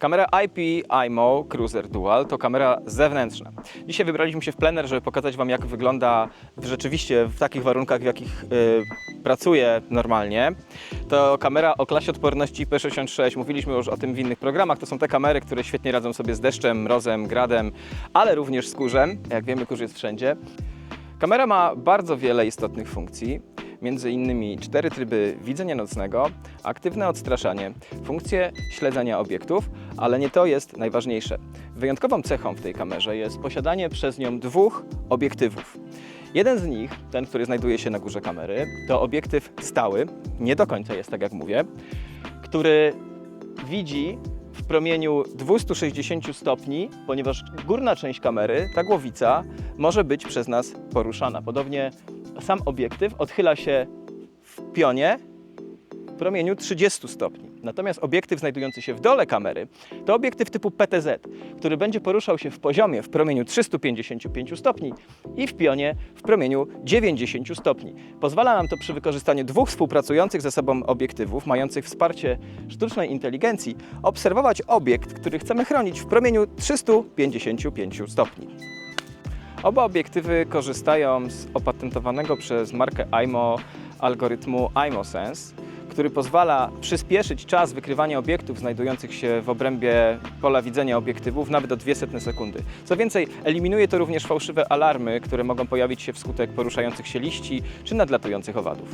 Kamera IP IMO Cruiser Dual to kamera zewnętrzna. Dzisiaj wybraliśmy się w plener, żeby pokazać Wam, jak wygląda rzeczywiście w takich warunkach, w jakich y, pracuje normalnie. To kamera o klasie odporności IP66. Mówiliśmy już o tym w innych programach. To są te kamery, które świetnie radzą sobie z deszczem, mrozem, gradem, ale również z kurzem. Jak wiemy, kurz jest wszędzie. Kamera ma bardzo wiele istotnych funkcji, między innymi cztery tryby widzenia nocnego, aktywne odstraszanie, funkcję śledzenia obiektów, ale nie to jest najważniejsze. Wyjątkową cechą w tej kamerze jest posiadanie przez nią dwóch obiektywów. Jeden z nich, ten, który znajduje się na górze kamery, to obiektyw stały, nie do końca jest tak jak mówię, który widzi w promieniu 260 stopni, ponieważ górna część kamery, ta głowica, może być przez nas poruszana. Podobnie sam obiektyw odchyla się w pionie w promieniu 30 stopni. Natomiast obiektyw znajdujący się w dole kamery to obiektyw typu PTZ, który będzie poruszał się w poziomie w promieniu 355 stopni i w pionie w promieniu 90 stopni. Pozwala nam to przy wykorzystaniu dwóch współpracujących ze sobą obiektywów, mających wsparcie sztucznej inteligencji, obserwować obiekt, który chcemy chronić w promieniu 355 stopni. Oba obiektywy korzystają z opatentowanego przez markę IMO algorytmu IMOSense, który pozwala przyspieszyć czas wykrywania obiektów znajdujących się w obrębie pola widzenia obiektywów nawet o 200 sekundy. Co więcej, eliminuje to również fałszywe alarmy, które mogą pojawić się wskutek poruszających się liści czy nadlatujących owadów.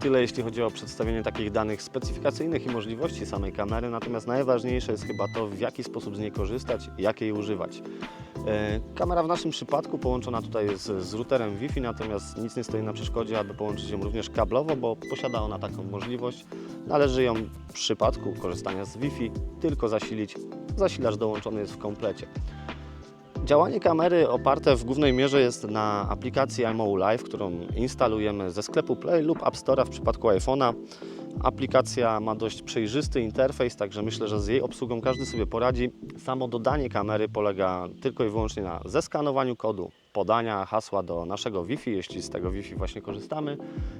Tyle jeśli chodzi o przedstawienie takich danych specyfikacyjnych i możliwości samej kamery, natomiast najważniejsze jest chyba to, w jaki sposób z niej korzystać, jak jej używać. E, Kamera w naszym przypadku połączona tutaj jest z routerem Wi-Fi, natomiast nic nie stoi na przeszkodzie, aby połączyć ją również kablowo, bo posiada ona taką możliwość. Należy ją w przypadku korzystania z Wi-Fi tylko zasilić. Zasilacz dołączony jest w komplecie. Działanie kamery oparte w głównej mierze jest na aplikacji iMO Live, którą instalujemy ze sklepu Play lub App Store'a w przypadku iPhone'a. Aplikacja ma dość przejrzysty interfejs, także myślę, że z jej obsługą każdy sobie poradzi. Samo dodanie kamery polega tylko i wyłącznie na zeskanowaniu kodu, podania hasła do naszego Wi-Fi, jeśli z tego Wi-Fi właśnie korzystamy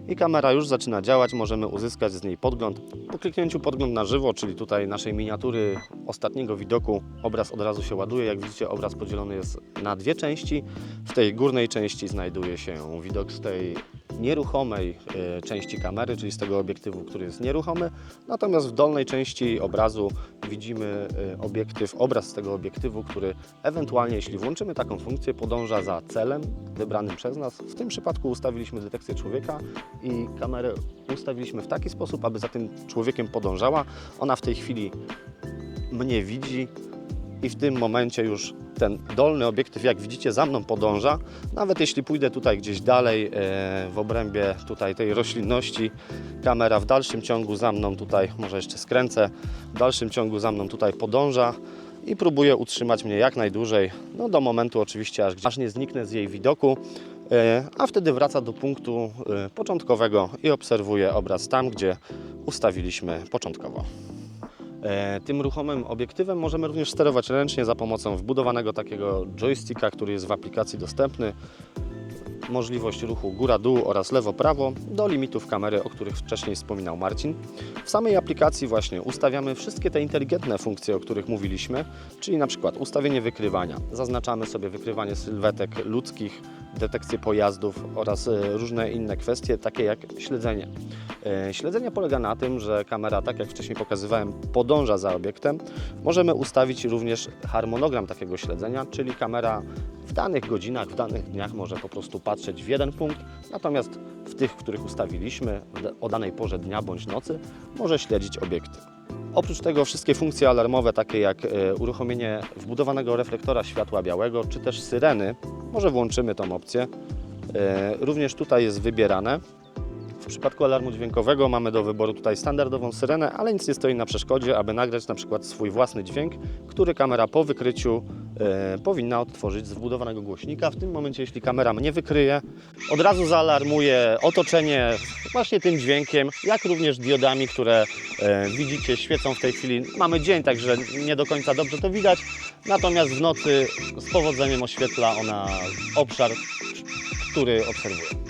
i kamera już zaczyna działać, możemy uzyskać z niej podgląd. Po kliknięciu podgląd na żywo, czyli tutaj naszej miniatury ostatniego widoku, obraz od razu się ładuje. Jak widzicie, obraz podzielony jest na dwie części. W tej górnej części znajduje się widok z tej nieruchomej e, części kamery, czyli z tego obiektywu, który jest nieruchomy. Natomiast w dolnej części obrazu widzimy e, obiektyw, obraz z tego obiektywu, który ewentualnie, jeśli włączymy taką funkcję, podąża za celem wybranym przez nas. W tym przypadku ustawiliśmy detekcję człowieka i kamerę ustawiliśmy w taki sposób, aby za tym człowiekiem podążała. Ona w tej chwili mnie widzi i w tym momencie już ten dolny obiektyw, jak widzicie, za mną podąża. Nawet jeśli pójdę tutaj gdzieś dalej e, w obrębie tutaj tej roślinności, kamera w dalszym ciągu za mną tutaj, może jeszcze skręcę, w dalszym ciągu za mną tutaj podąża i próbuje utrzymać mnie jak najdłużej, no do momentu oczywiście, aż, aż nie zniknę z jej widoku, e, a wtedy wraca do punktu e, początkowego i obserwuje obraz tam, gdzie ustawiliśmy początkowo. E, Tym ruchomym obiektywem możemy również sterować ręcznie za pomocą wbudowanego takiego joysticka, który jest w aplikacji dostępny. Możliwość ruchu góra-dół oraz lewo-prawo do limitów kamery, o których wcześniej wspominał Marcin. W samej aplikacji właśnie ustawiamy wszystkie te inteligentne funkcje, o których mówiliśmy, czyli na przykład ustawienie wykrywania. Zaznaczamy sobie wykrywanie sylwetek ludzkich, detekcję pojazdów oraz e, różne inne kwestie, takie jak śledzenie. E, Śledzenie polega na tym, że kamera, tak jak wcześniej pokazywałem, podąża za obiektem. Możemy ustawić również harmonogram takiego śledzenia, czyli kamera w danych godzinach, w danych dniach może po prostu patrzeć w jeden punkt, natomiast w tych, których ustawiliśmy o danej porze dnia bądź nocy, może śledzić obiekty. Oprócz tego wszystkie funkcje alarmowe, takie jak e, uruchomienie wbudowanego reflektora światła białego, czy też syreny, może włączymy tą opcję. E, Również tutaj jest wybierane. W przypadku alarmu dźwiękowego mamy do wyboru tutaj standardową syrenę, ale nic nie stoi na przeszkodzie, aby nagrać na przykład swój własny dźwięk, który kamera po wykryciu powinna odtworzyć z wbudowanego głośnika. W tym momencie, jeśli kamera mnie wykryje, od razu zaalarmuje otoczenie właśnie tym dźwiękiem, jak również diodami, które e, widzicie, świecą w tej chwili. Mamy dzień, także nie do końca dobrze to widać, natomiast w nocy z powodzeniem oświetla ona obszar, który obserwuje.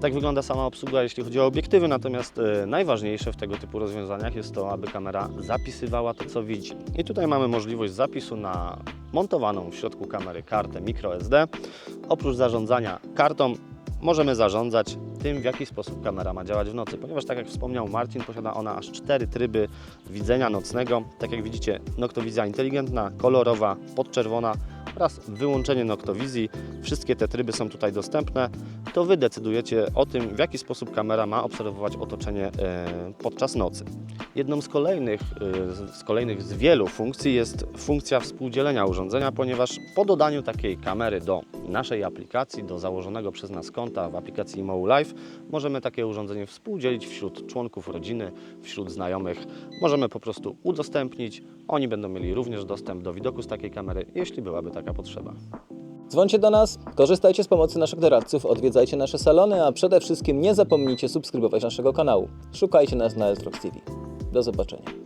Tak wygląda sama obsługa, jeśli chodzi o obiektywy, natomiast e, najważniejsze w tego typu rozwiązaniach jest to, aby kamera zapisywała to, co widzi. I tutaj mamy możliwość zapisu na montowaną w środku kamery kartę microSD. Oprócz zarządzania kartą, możemy zarządzać tym, w jaki sposób kamera ma działać w nocy, ponieważ tak jak wspomniał Marcin, posiada ona aż cztery tryby widzenia nocnego. Tak jak widzicie, noktowizja inteligentna, kolorowa, podczerwona oraz wyłączenie noktowizji. Wszystkie te tryby są tutaj dostępne. To Wy decydujecie o tym, w jaki sposób kamera ma obserwować otoczenie e, podczas nocy. Jedną z kolejnych, e, z- kolejnych z wielu funkcji jest funkcja współdzielenia urządzenia, ponieważ po dodaniu takiej kamery do naszej aplikacji, do założonego przez nas konta w aplikacji Mo Live, możemy takie urządzenie współdzielić wśród członków rodziny, wśród znajomych. Możemy po prostu udostępnić, oni będą mieli również dostęp do widoku z takiej kamery, jeśli byłaby taka potrzeba. Dzwońcie do nas, korzystajcie z pomocy naszych doradców, odwiedzajcie nasze salony, a przede wszystkim nie zapomnijcie subskrybować naszego kanału. Szukajcie nas na Eltrox TV. Do zobaczenia.